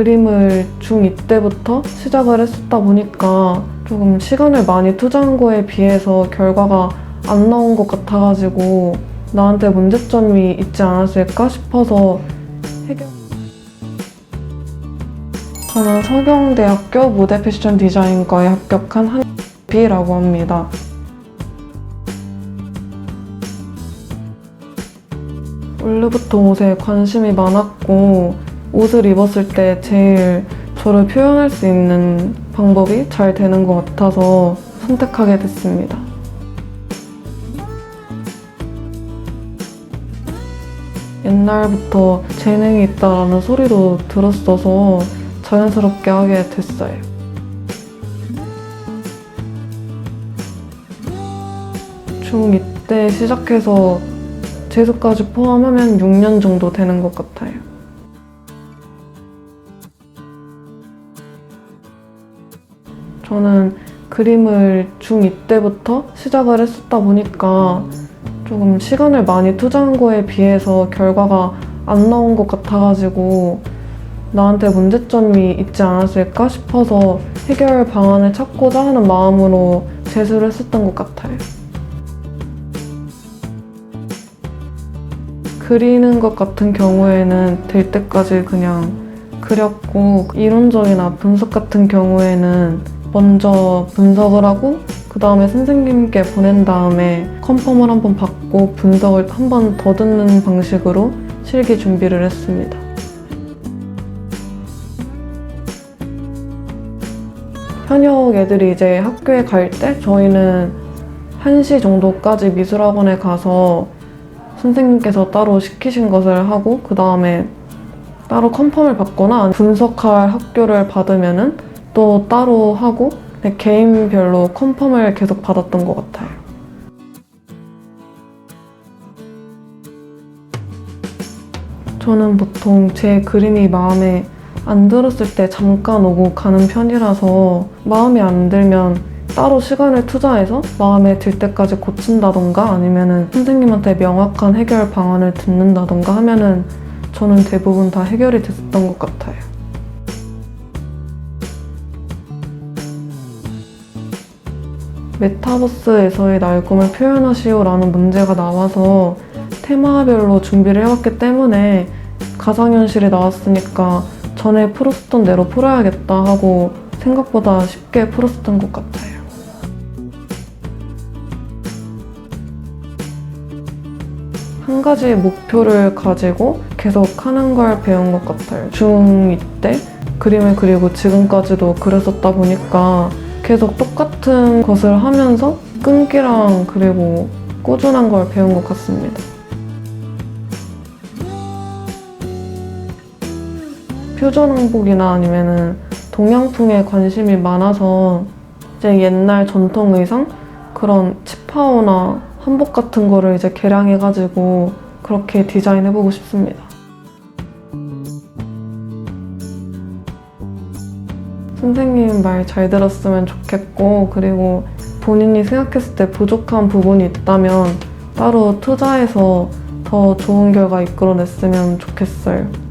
그림을 중2 때부터 시작을 했었다 보니까 조금 시간을 많이 투자한 거에 비해서 결과가 안 나온 것 같아가지고 나한테 문제점이 있지 않았을까 싶어서 해결. 저는 서경대학교 무대 패션 디자인과에 합격한 한비라고 합니다. 원래부터 옷에 관심이 많았고 옷을 입었을 때 제일 저를 표현할 수 있는 방법이 잘 되는 것 같아서 선택하게 됐습니다. 옛날부터 재능이 있다라는 소리도 들었어서 자연스럽게 하게 됐어요. 중2 때 시작해서 재수까지 포함하면 6년 정도 되는 것 같아요. 저는 그림을 중2 때부터 시작을 했었다 보니까 조금 시간을 많이 투자한 거에 비해서 결과가 안 나온 것 같아가지고 나한테 문제점이 있지 않았을까 싶어서 해결 방안을 찾고자 하는 마음으로 재수를 했었던 것 같아요. 그리는 것 같은 경우에는 될 때까지 그냥 그렸고 이론적이나 분석 같은 경우에는 먼저 분석을 하고 그 다음에 선생님께 보낸 다음에 컨펌을 한번 받고 분석을 한 번 더 듣는 방식으로 실기 준비를 했습니다. 현역 애들이 이제 학교에 갈 때 저희는 1시 정도까지 미술학원에 가서 선생님께서 따로 시키신 것을 하고 그 다음에 따로 컨펌을 받거나 분석할 학교를 받으면은 또 따로 하고 네, 개인별로 컨펌을 계속 받았던 것 같아요. 저는 보통 제 그림이 마음에 안 들었을 때 잠깐 오고 가는 편이라서 마음에 안 들면 따로 시간을 투자해서 마음에 들 때까지 고친다던가 아니면은 선생님한테 명확한 해결 방안을 듣는다던가 하면은 저는 대부분 다 해결이 됐었던 것 같아요. 메타버스에서의 날 꿈을 표현하시오라는 문제가 나와서 테마별로 준비를 해왔기 때문에 가상현실이 나왔으니까 전에 풀었던 대로 풀어야겠다 하고 생각보다 쉽게 풀었던 것 같아요. 한 가지 목표를 가지고 계속 하는 걸 배운 것 같아요. 중2 때 그림을 그리고 지금까지도 그렸었다 보니까 계속 똑같은 것을 하면서 끈기랑 그리고 꾸준한 걸 배운 것 같습니다. 퓨전 한복이나 아니면은 동양풍에 관심이 많아서 이제 옛날 전통 의상 그런 치파오나 한복 같은 거를 이제 개량해가지고 그렇게 디자인해보고 싶습니다. 선생님 말 잘 들었으면 좋겠고 그리고 본인이 생각했을 때 부족한 부분이 있다면 따로 투자해서 더 좋은 결과 이끌어냈으면 좋겠어요.